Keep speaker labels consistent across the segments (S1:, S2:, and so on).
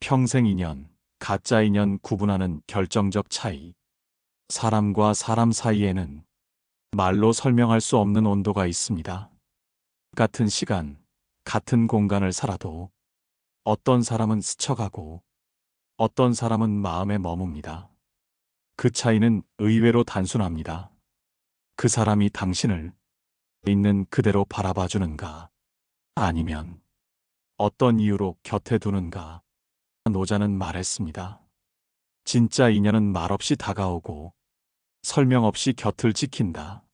S1: 평생 인연, 가짜 인연 구분하는 결정적 차이. 사람과 사람 사이에는 말로 설명할 수 없는 온도가 있습니다. 같은 시간, 같은 공간을 살아도 어떤 사람은 스쳐가고 어떤 사람은 마음에 머뭅니다. 그 차이는 의외로 단순합니다. 그 사람이 당신을 있는 그대로 바라봐 주는가 아니면 어떤 이유로 곁에 두는가 노자는 말했습니다. 진짜 인연은 말없이 다가오고 설명 없이 곁을 지킨다.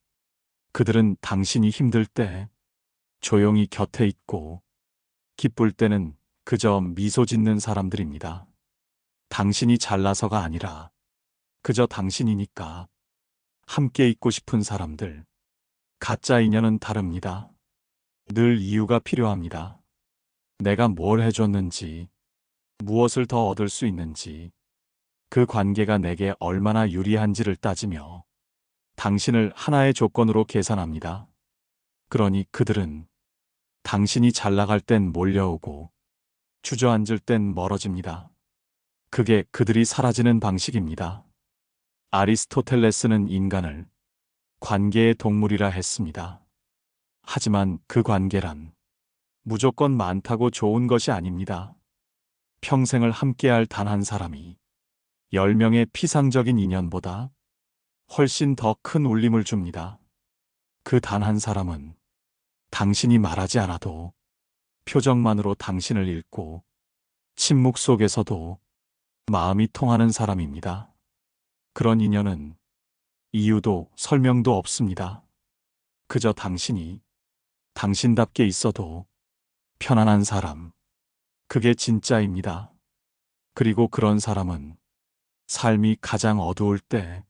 S1: 그들은 당신이 힘들 때 조용히 곁에 있고 기쁠 때는 그저 미소 짓는 사람들입니다. 당신이 잘나서가 아니라 그저 당신이니까 함께 있고 싶은 사람들. 가짜 인연은 다릅니다. 늘 이유가 필요합니다. 내가 뭘 해줬는지, 무엇을 더 얻을 수 있는지, 그 관계가 내게 얼마나 유리한지를 따지며 당신을 하나의 조건으로 계산합니다. 그러니 그들은 당신이 잘 나갈 땐 몰려오고 주저앉을 땐 멀어집니다. 그게 그들이 사라지는 방식입니다. 아리스토텔레스는 인간을 관계의 동물이라 했습니다. 하지만 그 관계란 무조건 많다고 좋은 것이 아닙니다. 평생을 함께할 단 한 사람이 10명의 피상적인 인연보다 훨씬 더 큰 울림을 줍니다. 그 단 한 사람은 당신이 말하지 않아도 표정만으로 당신을 읽고 침묵 속에서도 마음이 통하는 사람입니다. 그런 인연은 이유도 설명도 없습니다. 그저 당신이 당신답게 있어도 편안한 사람. 그게 진짜입니다. 그리고 그런 사람은 삶이 가장 어두울 때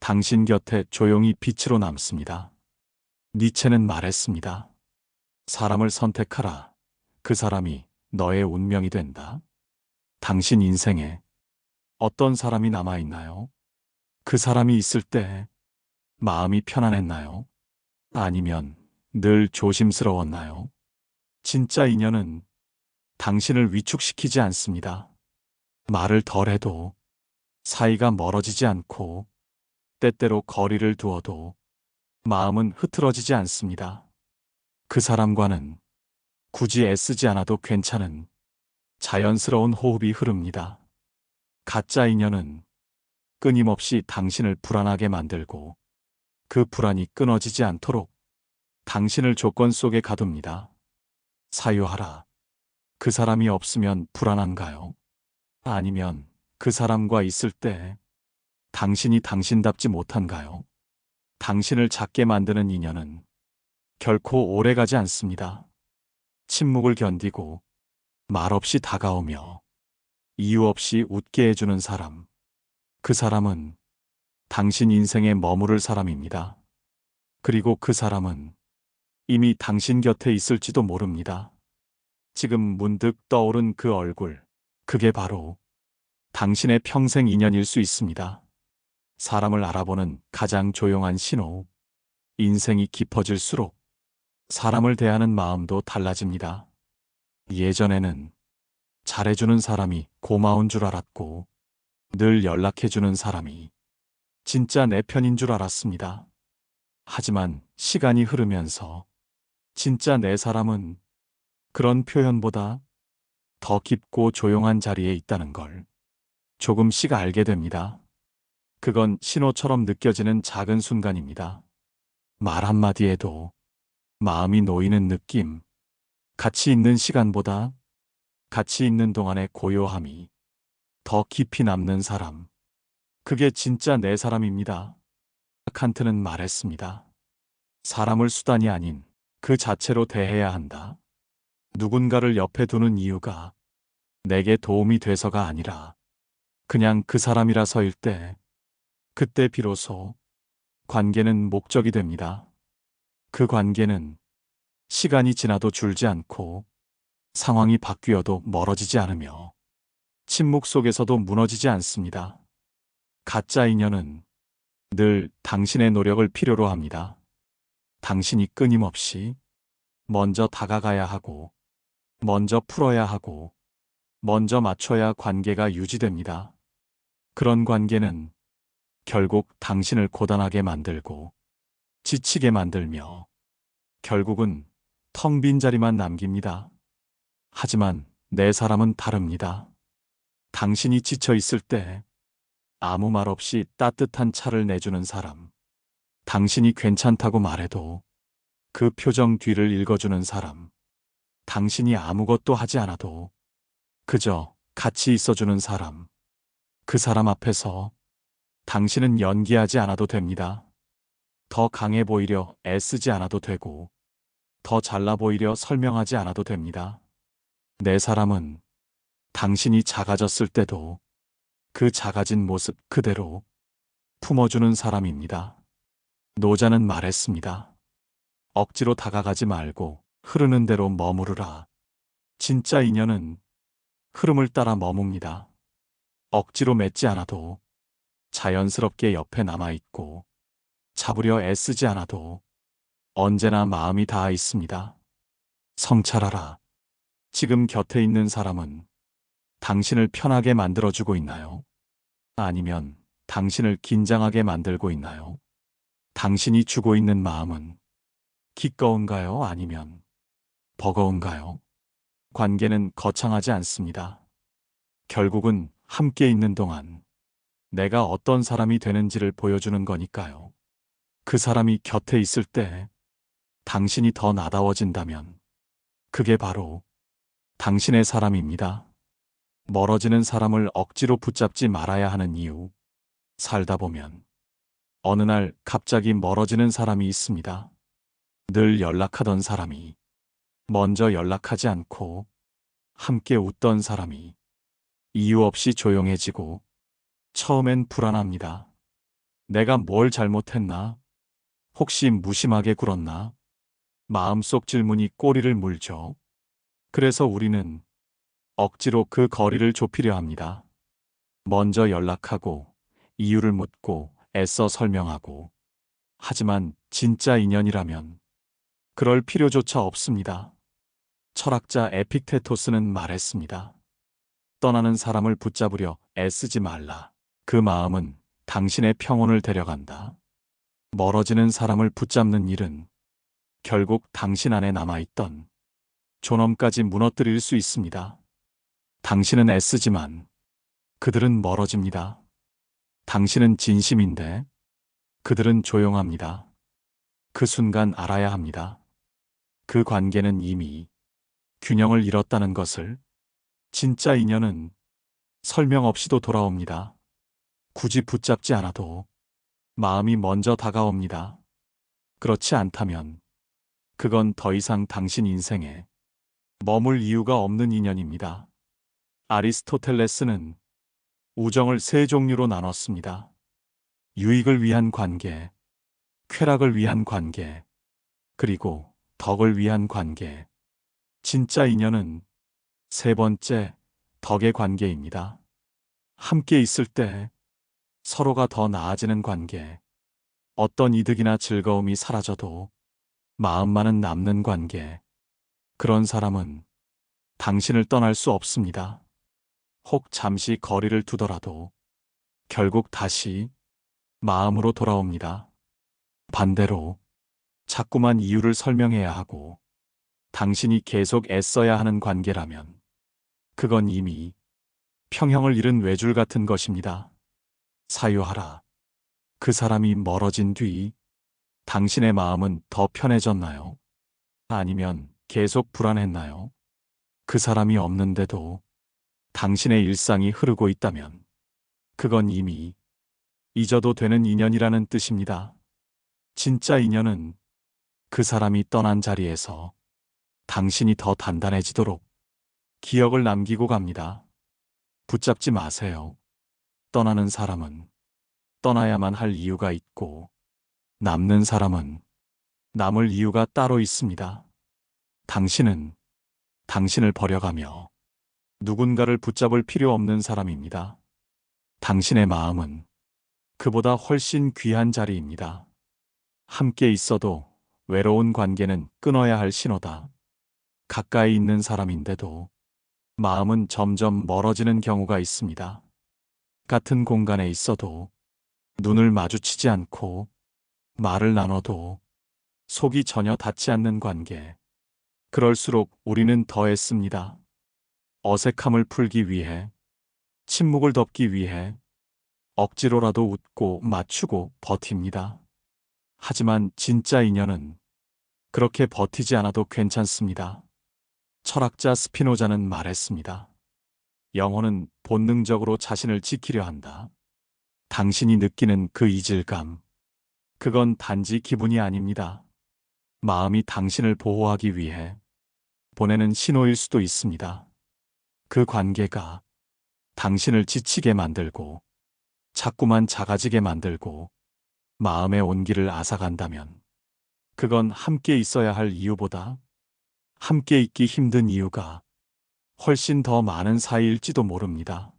S1: 당신 곁에 조용히 빛으로 남습니다. 니체는 말했습니다. 사람을 선택하라. 그 사람이 너의 운명이 된다. 당신 인생에 어떤 사람이 남아있나요? 그 사람이 있을 때 마음이 편안했나요? 아니면 늘 조심스러웠나요? 진짜 인연은 당신을 위축시키지 않습니다. 말을 덜 해도 사이가 멀어지지 않고 때때로 거리를 두어도 마음은 흐트러지지 않습니다. 그 사람과는 굳이 애쓰지 않아도 괜찮은 자연스러운 호흡이 흐릅니다. 가짜 인연은 끊임없이 당신을 불안하게 만들고 그 불안이 끊어지지 않도록 당신을 조건 속에 가둡니다. 사유하라. 그 사람이 없으면 불안한가요? 아니면 그 사람과 있을 때 당신이 당신답지 못한가요? 당신을 작게 만드는 인연은 결코 오래 가지 않습니다. 침묵을 견디고 말없이 다가오며 이유 없이 웃게 해주는 사람. 그 사람은 당신 인생에 머무를 사람입니다. 그리고 그 사람은 이미 당신 곁에 있을지도 모릅니다. 지금 문득 떠오른 그 얼굴, 그게 바로 당신의 평생 인연일 수 있습니다. 사람을 알아보는 가장 조용한 신호. 인생이 깊어질수록 사람을 대하는 마음도 달라집니다. 예전에는 잘해주는 사람이 고마운 줄 알았고, 늘 연락해주는 사람이 진짜 내 편인 줄 알았습니다. 하지만 시간이 흐르면서 진짜 내 사람은 그런 표현보다 더 깊고 조용한 자리에 있다는 걸 조금씩 알게 됩니다. 그건 신호처럼 느껴지는 작은 순간입니다. 말 한마디에도 마음이 놓이는 느낌, 같이 있는 시간보다 같이 있는 동안의 고요함이 더 깊이 남는 사람. 그게 진짜 내 사람입니다. 칸트는 말했습니다. 사람을 수단이 아닌 그 자체로 대해야 한다. 누군가를 옆에 두는 이유가 내게 도움이 돼서가 아니라 그냥 그 사람이라서일 때 그때 비로소 관계는 목적이 됩니다. 그 관계는 시간이 지나도 줄지 않고 상황이 바뀌어도 멀어지지 않으며 침묵 속에서도 무너지지 않습니다. 가짜 인연은 늘 당신의 노력을 필요로 합니다. 당신이 끊임없이 먼저 다가가야 하고, 먼저 풀어야 하고, 먼저 맞춰야 관계가 유지됩니다. 그런 관계는 결국 당신을 고단하게 만들고 지치게 만들며 결국은 텅 빈 자리만 남깁니다. 하지만 내 사람은 다릅니다. 당신이 지쳐 있을 때 아무 말 없이 따뜻한 차를 내주는 사람. 당신이 괜찮다고 말해도 그 표정 뒤를 읽어주는 사람. 당신이 아무것도 하지 않아도 그저 같이 있어주는 사람. 그 사람 앞에서 당신은 연기하지 않아도 됩니다. 더 강해 보이려 애쓰지 않아도 되고, 더 잘나 보이려 설명하지 않아도 됩니다. 내 사람은 당신이 작아졌을 때도 그 작아진 모습 그대로 품어주는 사람입니다. 노자는 말했습니다. 억지로 다가가지 말고 흐르는 대로 머무르라. 진짜 인연은 흐름을 따라 머뭅니다. 억지로 맺지 않아도 자연스럽게 옆에 남아있고 잡으려 애쓰지 않아도 언제나 마음이 닿아 있습니다. 성찰하라. 지금 곁에 있는 사람은 당신을 편하게 만들어주고 있나요? 아니면 당신을 긴장하게 만들고 있나요? 당신이 주고 있는 마음은 기꺼운가요? 아니면 버거운가요? 관계는 거창하지 않습니다. 결국은 함께 있는 동안 내가 어떤 사람이 되는지를 보여주는 거니까요. 그 사람이 곁에 있을 때 당신이 더 나다워진다면 그게 바로 당신의 사람입니다. 멀어지는 사람을 억지로 붙잡지 말아야 하는 이유. 살다 보면 어느 날 갑자기 멀어지는 사람이 있습니다. 늘 연락하던 사람이 먼저 연락하지 않고 함께 웃던 사람이 이유 없이 조용해지고 처음엔 불안합니다. 내가 뭘 잘못했나? 혹시 무심하게 굴었나? 마음속 질문이 꼬리를 물죠. 그래서 우리는 억지로 그 거리를 좁히려 합니다. 먼저 연락하고 이유를 묻고 애써 설명하고 하지만 진짜 인연이라면 그럴 필요조차 없습니다. 철학자 에픽테토스는 말했습니다. 떠나는 사람을 붙잡으려 애쓰지 말라. 그 마음은 당신의 평온을 데려간다. 멀어지는 사람을 붙잡는 일은 결국 당신 안에 남아있던 존엄까지 무너뜨릴 수 있습니다. 당신은 애쓰지만 그들은 멀어집니다. 당신은 진심인데 그들은 조용합니다. 그 순간 알아야 합니다. 그 관계는 이미 균형을 잃었다는 것을 진짜 인연은 설명 없이도 돌아옵니다. 굳이 붙잡지 않아도 마음이 먼저 다가옵니다. 그렇지 않다면 그건 더 이상 당신 인생에 머물 이유가 없는 인연입니다. 아리스토텔레스는 우정을 세 종류로 나눴습니다. 유익을 위한 관계, 쾌락을 위한 관계, 그리고 덕을 위한 관계. 진짜 인연은 세 번째, 덕의 관계입니다. 함께 있을 때 서로가 더 나아지는 관계. 어떤 이득이나 즐거움이 사라져도 마음만은 남는 관계. 그런 사람은 당신을 떠날 수 없습니다. 혹 잠시 거리를 두더라도 결국 다시 마음으로 돌아옵니다. 반대로 자꾸만 이유를 설명해야 하고 당신이 계속 애써야 하는 관계라면 그건 이미 평형을 잃은 외줄 같은 것입니다. 사유하라. 그 사람이 멀어진 뒤 당신의 마음은 더 편해졌나요? 아니면 계속 불안했나요? 그 사람이 없는데도 당신의 일상이 흐르고 있다면 그건 이미 잊어도 되는 인연이라는 뜻입니다. 진짜 인연은 그 사람이 떠난 자리에서 당신이 더 단단해지도록 기억을 남기고 갑니다. 붙잡지 마세요. 떠나는 사람은 떠나야만 할 이유가 있고 남는 사람은 남을 이유가 따로 있습니다. 당신은 당신을 버려가며 누군가를 붙잡을 필요 없는 사람입니다. 당신의 마음은 그보다 훨씬 귀한 자리입니다. 함께 있어도 외로운 관계는 끊어야 할 신호다. 가까이 있는 사람인데도 마음은 점점 멀어지는 경우가 있습니다. 같은 공간에 있어도 눈을 마주치지 않고 말을 나눠도 속이 전혀 닿지 않는 관계. 그럴수록 우리는 더했습니다. 어색함을 풀기 위해, 침묵을 덮기 위해, 억지로라도 웃고 맞추고 버팁니다. 하지만 진짜 인연은 그렇게 버티지 않아도 괜찮습니다. 철학자 스피노자는 말했습니다. 영혼은 본능적으로 자신을 지키려 한다. 당신이 느끼는 그 이질감. 그건 단지 기분이 아닙니다. 마음이 당신을 보호하기 위해 보내는 신호일 수도 있습니다. 그 관계가 당신을 지치게 만들고 자꾸만 작아지게 만들고 마음의 온기를 앗아간다면 그건 함께 있어야 할 이유보다 함께 있기 힘든 이유가 훨씬 더 많은 사이일지도 모릅니다.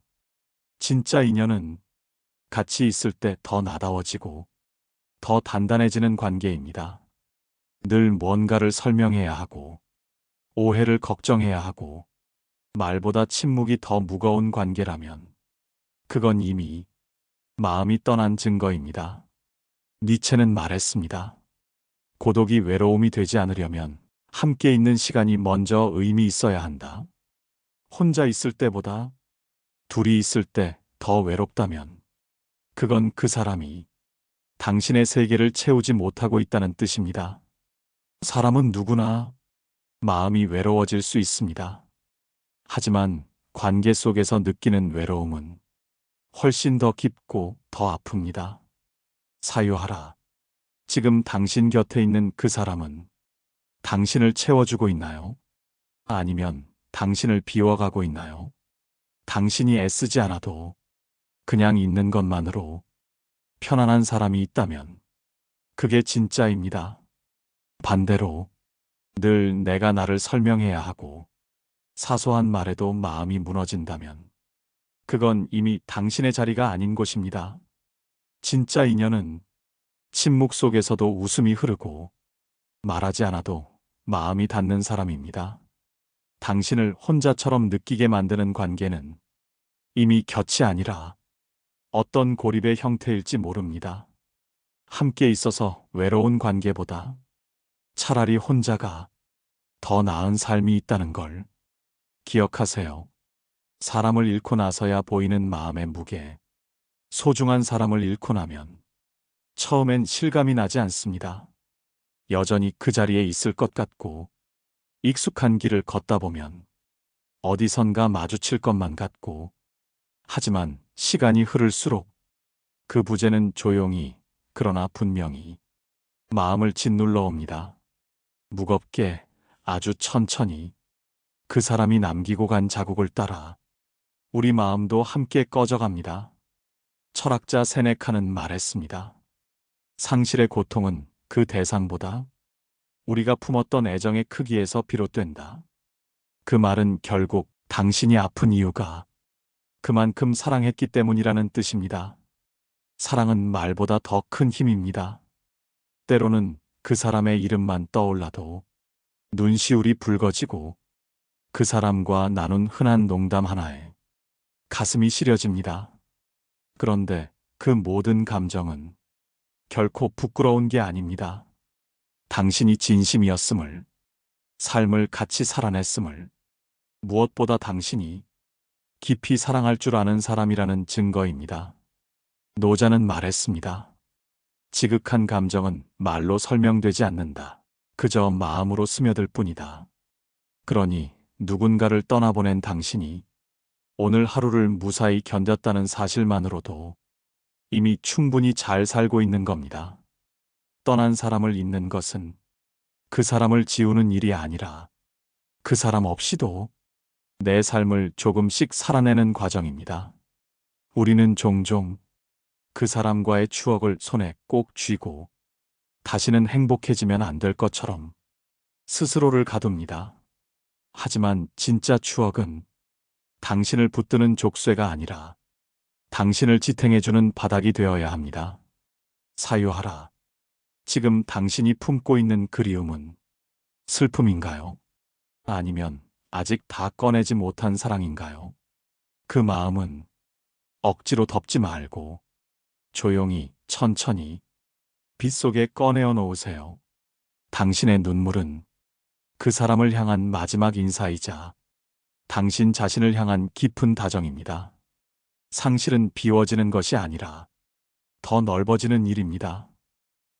S1: 진짜 인연은 같이 있을 때 더 나다워지고 더 단단해지는 관계입니다. 늘 뭔가를 설명해야 하고 오해를 걱정해야 하고 말보다 침묵이 더 무거운 관계라면 그건 이미 마음이 떠난 증거입니다. 니체는 말했습니다. 고독이 외로움이 되지 않으려면 함께 있는 시간이 먼저 의미 있어야 한다. 혼자 있을 때보다 둘이 있을 때 더 외롭다면 그건 그 사람이 당신의 세계를 채우지 못하고 있다는 뜻입니다. 사람은 누구나 마음이 외로워질 수 있습니다. 하지만 관계 속에서 느끼는 외로움은 훨씬 더 깊고 더 아픕니다. 사유하라. 지금 당신 곁에 있는 그 사람은 당신을 채워주고 있나요? 아니면 당신을 비워가고 있나요? 당신이 애쓰지 않아도 그냥 있는 것만으로 편안한 사람이 있다면 그게 진짜입니다. 반대로 늘 내가 나를 설명해야 하고 사소한 말에도 마음이 무너진다면 그건 이미 당신의 자리가 아닌 곳입니다. 진짜 인연은 침묵 속에서도 웃음이 흐르고 말하지 않아도 마음이 닿는 사람입니다. 당신을 혼자처럼 느끼게 만드는 관계는 이미 곁이 아니라 어떤 고립의 형태일지 모릅니다. 함께 있어서 외로운 관계보다 차라리 혼자가 더 나은 삶이 있다는 걸 기억하세요. 사람을 잃고 나서야 보이는 마음의 무게. 소중한 사람을 잃고 나면 처음엔 실감이 나지 않습니다. 여전히 그 자리에 있을 것 같고 익숙한 길을 걷다 보면 어디선가 마주칠 것만 같고 하지만 시간이 흐를수록 그 부재는 조용히 그러나 분명히 마음을 짓눌러 옵니다. 무겁게 아주 천천히 그 사람이 남기고 간 자국을 따라 우리 마음도 함께 꺼져갑니다. 철학자 세네카는 말했습니다. 상실의 고통은 그 대상보다 우리가 품었던 애정의 크기에서 비롯된다. 그 말은 결국 당신이 아픈 이유가 그만큼 사랑했기 때문이라는 뜻입니다. 사랑은 말보다 더 큰 힘입니다. 때로는 그 사람의 이름만 떠올라도 눈시울이 붉어지고 그 사람과 나눈 흔한 농담 하나에 가슴이 시려집니다. 그런데 그 모든 감정은 결코 부끄러운 게 아닙니다. 당신이 진심이었음을, 삶을 같이 살아냈음을, 무엇보다 당신이 깊이 사랑할 줄 아는 사람이라는 증거입니다. 노자는 말했습니다. 지극한 감정은 말로 설명되지 않는다. 그저 마음으로 스며들 뿐이다. 그러니 누군가를 떠나보낸 당신이 오늘 하루를 무사히 견뎠다는 사실만으로도 이미 충분히 잘 살고 있는 겁니다. 떠난 사람을 잊는 것은 그 사람을 지우는 일이 아니라 그 사람 없이도 내 삶을 조금씩 살아내는 과정입니다. 우리는 종종 그 사람과의 추억을 손에 꼭 쥐고 다시는 행복해지면 안 될 것처럼 스스로를 가둡니다. 하지만 진짜 추억은 당신을 붙드는 족쇄가 아니라 당신을 지탱해주는 바닥이 되어야 합니다. 사유하라. 지금 당신이 품고 있는 그리움은 슬픔인가요? 아니면 아직 다 꺼내지 못한 사랑인가요? 그 마음은 억지로 덮지 말고 조용히 천천히 빗속에 꺼내어 놓으세요. 당신의 눈물은 그 사람을 향한 마지막 인사이자 당신 자신을 향한 깊은 다정입니다. 상실은 비워지는 것이 아니라 더 넓어지는 일입니다.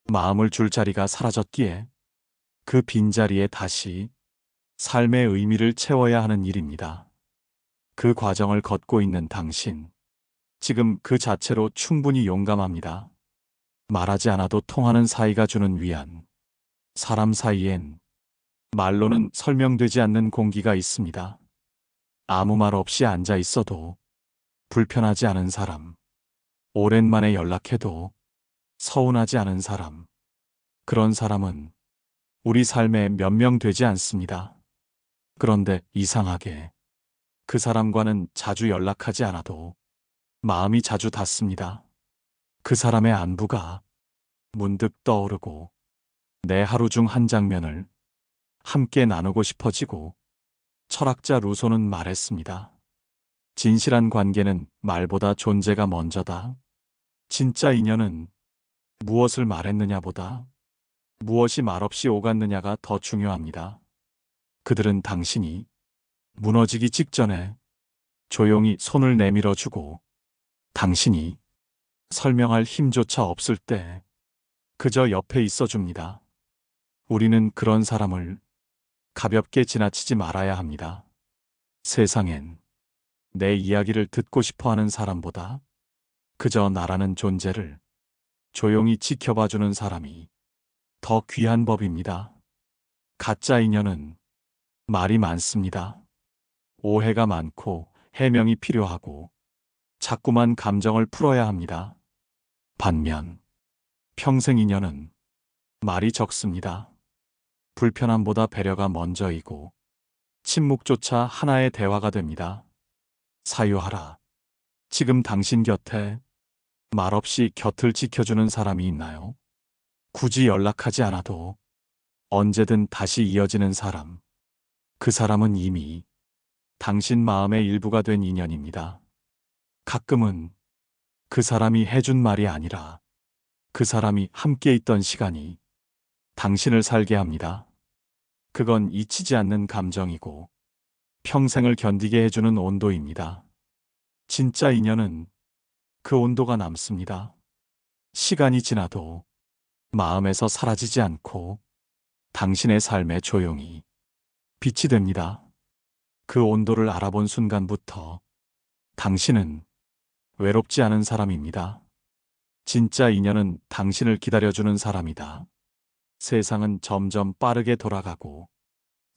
S1: 마음을 줄 자리가 사라졌기에 그 빈자리에 다시 삶의 의미를 채워야 하는 일입니다. 그 과정을 걷고 있는 당신. 지금 그 자체로 충분히 용감합니다. 말하지 않아도 통하는 사이가 주는 위안. 사람 사이엔 말로는 설명되지 않는 공기가 있습니다. 아무 말 없이 앉아 있어도 불편하지 않은 사람. 오랜만에 연락해도 서운하지 않은 사람. 그런 사람은 우리 삶에 몇 명 되지 않습니다. 그런데 이상하게 그 사람과는 자주 연락하지 않아도 마음이 자주 닿습니다. 그 사람의 안부가 문득 떠오르고 내 하루 중 한 장면을 함께 나누고 싶어지고 철학자 루소는 말했습니다. 진실한 관계는 말보다 존재가 먼저다. 진짜 인연은 무엇을 말했느냐보다 무엇이 말없이 오갔느냐가 더 중요합니다. 그들은 당신이 무너지기 직전에 조용히 손을 내밀어 주고 당신이 설명할 힘조차 없을 때 그저 옆에 있어 줍니다. 우리는 그런 사람을 가볍게 지나치지 말아야 합니다. 세상엔 내 이야기를 듣고 싶어 하는 사람보다 그저 나라는 존재를 조용히 지켜봐 주는 사람이 더 귀한 법입니다. 가짜 인연은 말이 많습니다. 오해가 많고 해명이 필요하고 자꾸만 감정을 풀어야 합니다. 반면 평생 인연은 말이 적습니다. 불편함보다 배려가 먼저이고 침묵조차 하나의 대화가 됩니다. 사유하라. 지금 당신 곁에 말없이 곁을 지켜주는 사람이 있나요? 굳이 연락하지 않아도 언제든 다시 이어지는 사람. 그 사람은 이미 당신 마음의 일부가 된 인연입니다. 가끔은 그 사람이 해준 말이 아니라 그 사람이 함께 있던 시간이 당신을 살게 합니다. 그건 잊히지 않는 감정이고 평생을 견디게 해주는 온도입니다. 진짜 인연은 그 온도가 남습니다. 시간이 지나도 마음에서 사라지지 않고 당신의 삶에 조용히 빛이 됩니다. 그 온도를 알아본 순간부터 당신은 외롭지 않은 사람입니다. 진짜 인연은 당신을 기다려주는 사람이다. 세상은 점점 빠르게 돌아가고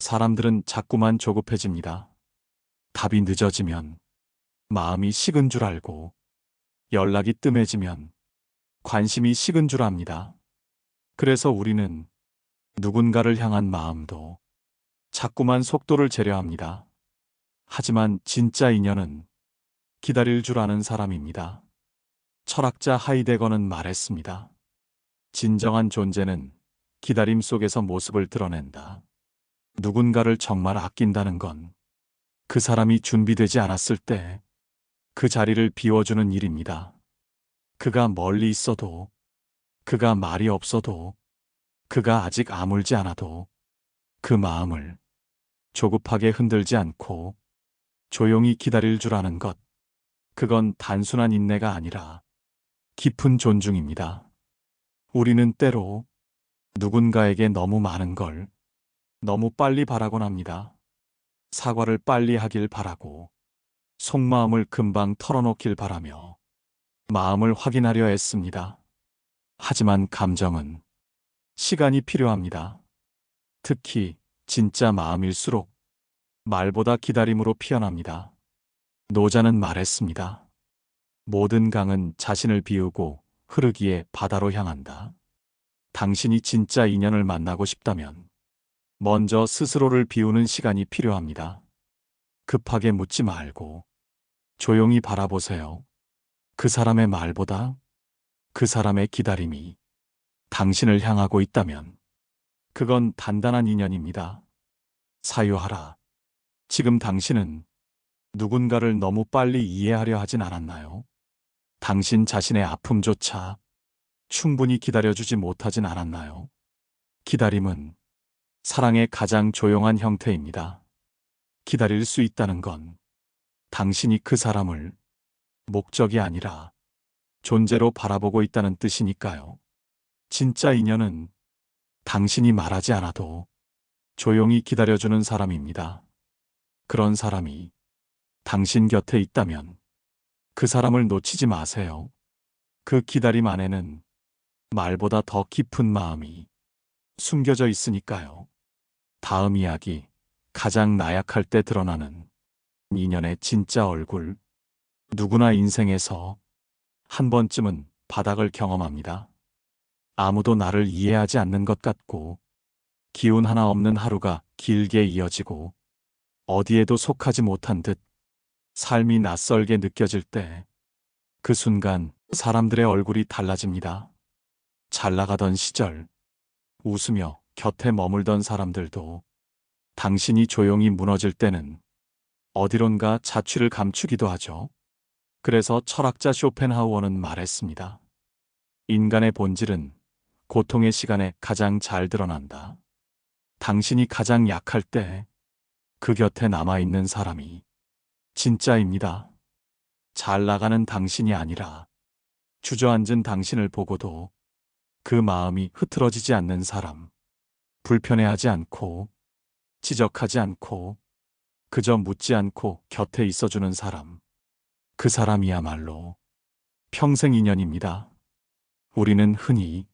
S1: 사람들은 자꾸만 조급해집니다. 답이 늦어지면 마음이 식은 줄 알고 연락이 뜸해지면 관심이 식은 줄 압니다. 그래서 우리는 누군가를 향한 마음도 자꾸만 속도를 재려 합니다. 하지만 진짜 인연은 기다릴 줄 아는 사람입니다. 철학자 하이데거는 말했습니다. 진정한 존재는 기다림 속에서 모습을 드러낸다. 누군가를 정말 아낀다는 건 그 사람이 준비되지 않았을 때 그 자리를 비워주는 일입니다. 그가 멀리 있어도, 그가 말이 없어도, 그가 아직 아물지 않아도 그 마음을 조급하게 흔들지 않고 조용히 기다릴 줄 아는 것. 그건 단순한 인내가 아니라 깊은 존중입니다. 우리는 때로 누군가에게 너무 많은 걸 너무 빨리 바라곤 합니다. 사과를 빨리 하길 바라고 속마음을 금방 털어놓길 바라며 마음을 확인하려 했습니다. 하지만 감정은 시간이 필요합니다. 특히 진짜 마음일수록 말보다 기다림으로 피어납니다. 노자는 말했습니다. 모든 강은 자신을 비우고 흐르기에 바다로 향한다. 당신이 진짜 인연을 만나고 싶다면 먼저 스스로를 비우는 시간이 필요합니다. 급하게 묻지 말고 조용히 바라보세요. 그 사람의 말보다 그 사람의 기다림이 당신을 향하고 있다면 그건 단단한 인연입니다. 사유하라. 지금 당신은 누군가를 너무 빨리 이해하려 하진 않았나요? 당신 자신의 아픔조차 충분히 기다려주지 못하진 않았나요? 기다림은 사랑의 가장 조용한 형태입니다. 기다릴 수 있다는 건 당신이 그 사람을 목적이 아니라 존재로 바라보고 있다는 뜻이니까요. 진짜 인연은 당신이 말하지 않아도 조용히 기다려주는 사람입니다. 그런 사람이 당신 곁에 있다면 그 사람을 놓치지 마세요. 그 기다림 안에는 말보다 더 깊은 마음이 숨겨져 있으니까요. 다음 이야기, 가장 나약할 때 드러나는 인연의 진짜 얼굴. 누구나 인생에서 한 번쯤은 바닥을 경험합니다. 아무도 나를 이해하지 않는 것 같고, 기운 하나 없는 하루가 길게 이어지고, 어디에도 속하지 못한 듯 삶이 낯설게 느껴질 때, 그 순간 사람들의 얼굴이 달라집니다. 잘 나가던 시절, 웃으며 곁에 머물던 사람들도 당신이 조용히 무너질 때는 어디론가 자취를 감추기도 하죠. 그래서 철학자 쇼펜하우어는 말했습니다. 인간의 본질은 고통의 시간에 가장 잘 드러난다. 당신이 가장 약할 때 그 곁에 남아있는 사람이 진짜입니다. 잘 나가는 당신이 아니라 주저앉은 당신을 보고도 그 마음이 흐트러지지 않는 사람. 불편해하지 않고, 지적하지 않고, 그저 묻지 않고 곁에 있어주는 사람. 그 사람이야말로 평생 인연입니다. 우리는 흔히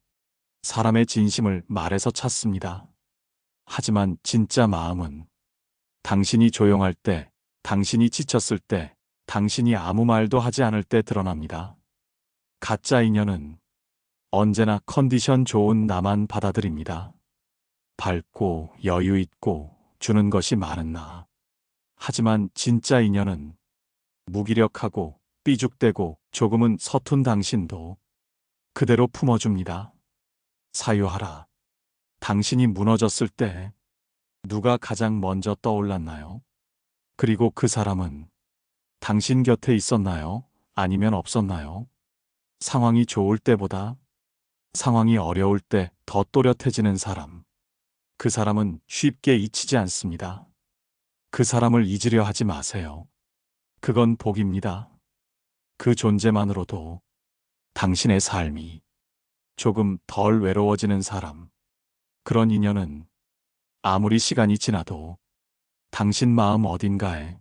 S1: 사람의 진심을 말해서 찾습니다. 하지만 진짜 마음은 당신이 조용할 때, 당신이 지쳤을 때, 당신이 아무 말도 하지 않을 때 드러납니다. 가짜 인연은 언제나 컨디션 좋은 나만 받아들입니다. 밝고 여유 있고 주는 것이 많은 나. 하지만 진짜 인연은 무기력하고 삐죽대고 조금은 서툰 당신도 그대로 품어줍니다. 사유하라. 당신이 무너졌을 때 누가 가장 먼저 떠올랐나요? 그리고 그 사람은 당신 곁에 있었나요? 아니면 없었나요? 상황이 좋을 때보다 상황이 어려울 때 더 또렷해지는 사람. 그 사람은 쉽게 잊히지 않습니다. 그 사람을 잊으려 하지 마세요. 그건 복입니다. 그 존재만으로도 당신의 삶이 조금 덜 외로워지는 사람. 그런 인연은 아무리 시간이 지나도 당신 마음 어딘가에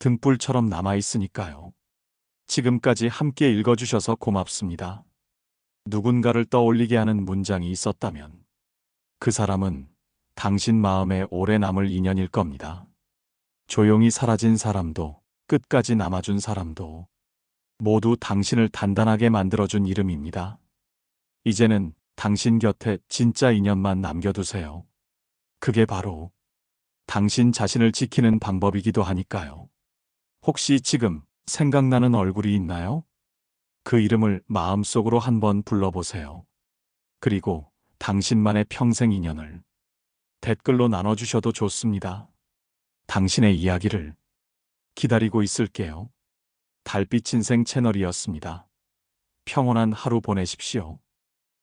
S1: 등불처럼 남아있으니까요. 지금까지 함께 읽어주셔서 고맙습니다. 누군가를 떠올리게 하는 문장이 있었다면 그 사람은 당신 마음에 오래 남을 인연일 겁니다. 조용히 사라진 사람도 끝까지 남아준 사람도 모두 당신을 단단하게 만들어준 이름입니다. 이제는 당신 곁에 진짜 인연만 남겨두세요. 그게 바로 당신 자신을 지키는 방법이기도 하니까요. 혹시 지금 생각나는 얼굴이 있나요? 그 이름을 마음속으로 한번 불러보세요. 그리고 당신만의 평생 인연을 댓글로 나눠주셔도 좋습니다. 당신의 이야기를 기다리고 있을게요. 달빛 인생 채널이었습니다. 평온한 하루 보내십시오.